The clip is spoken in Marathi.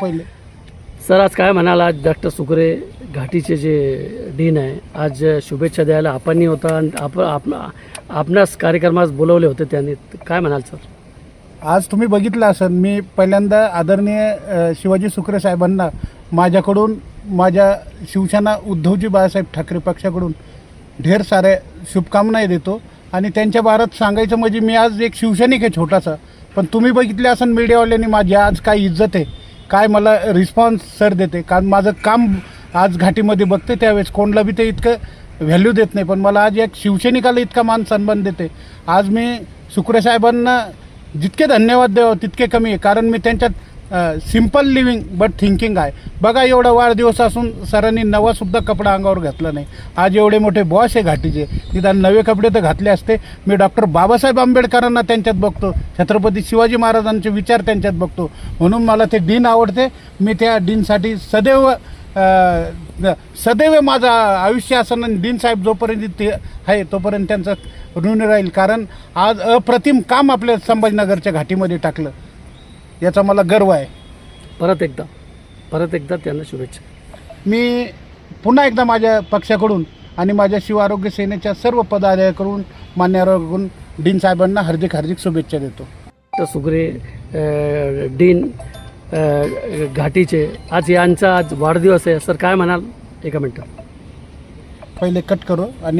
पहिले. सर आज काय म्हणाल? आज डॉक्टर सुकरे घाटीचे जे डीन आहे आज शुभेच्छा द्यायला आपणही होता आणि आप आप आपणास कार्यक्रमास बोलवले होते त्यांनी. काय म्हणाल सर? आज तुम्ही बघितलं असेल मी पहिल्यांदा आदरणीय अ, शिवाजी सुकरे साहेबांना माझ्याकडून माझ्या शिवसेना उद्धवजी बाळासाहेब ठाकरे पक्षाकडून ढेर साऱ्या शुभकामनाही देतो. आणि त्यांच्या बारात सांगायचं म्हणजे मी आज एक शिवसैनिक आहे छोटासा. पण तुम्ही बघितले असेल मीडियावाल्यांनी माझी आज काय इज्जत आहे. काय मला रिस्पॉन्स सर देते. कारण माझं काम आज घाटीमध्ये बघते त्यावेळेस. कोणला बी ते इतकं व्हॅल्यू देत नाही. पण मला आज एक शिवसैनिकाला इतका मान सन्मान देते. आज मी सुकरेसाहेबांना जितके धन्यवाद द्यावं तितके कमी आहे. कारण मी त्यांच्यात सिंपल लिव्हिंग बट थिंकिंग आहे. बघा एवढा वाढदिवस असून सरांनी नवासुद्धा कपडा अंगावर घातला नाही. आज एवढे मोठे बॉस आहे घाटीचे. निदान नवे कपडे तर घातले असते. मी डॉक्टर बाबासाहेब आंबेडकरांना त्यांच्यात बघतो. छत्रपती शिवाजी महाराजांचे विचार त्यांच्यात बघतो. म्हणून मला ते डीन आवडते. मी त्या डीनसाठी सदैव सदैव माझं आयुष्य असं आणि डीन साहेब जोपर्यंत ते आहे तोपर्यंत त्यांचं ऋण राहील. कारण आज अप्रतिम काम आपल्या संभाजीनगरच्या घाटीमध्ये टाकलं. याचा मला गर्व आहे. परत एकदा परत एकदा त्यांना शुभेच्छा. मी पुन्हा एकदा माझ्या पक्षाकडून आणि माझ्या शिव आरोग्य सेनेच्या सर्व पदाधिकाऱ्यांकडून मान्यवरांकडून डीन साहेबांना हार्दिक हार्दिक शुभेच्छा देतो. सुकरे अ, डीन अ, घाटीचे आज यांचा आज वाढदिवस आहे सर काय म्हणाल? एका मिनटात. पहिले कट करू आणि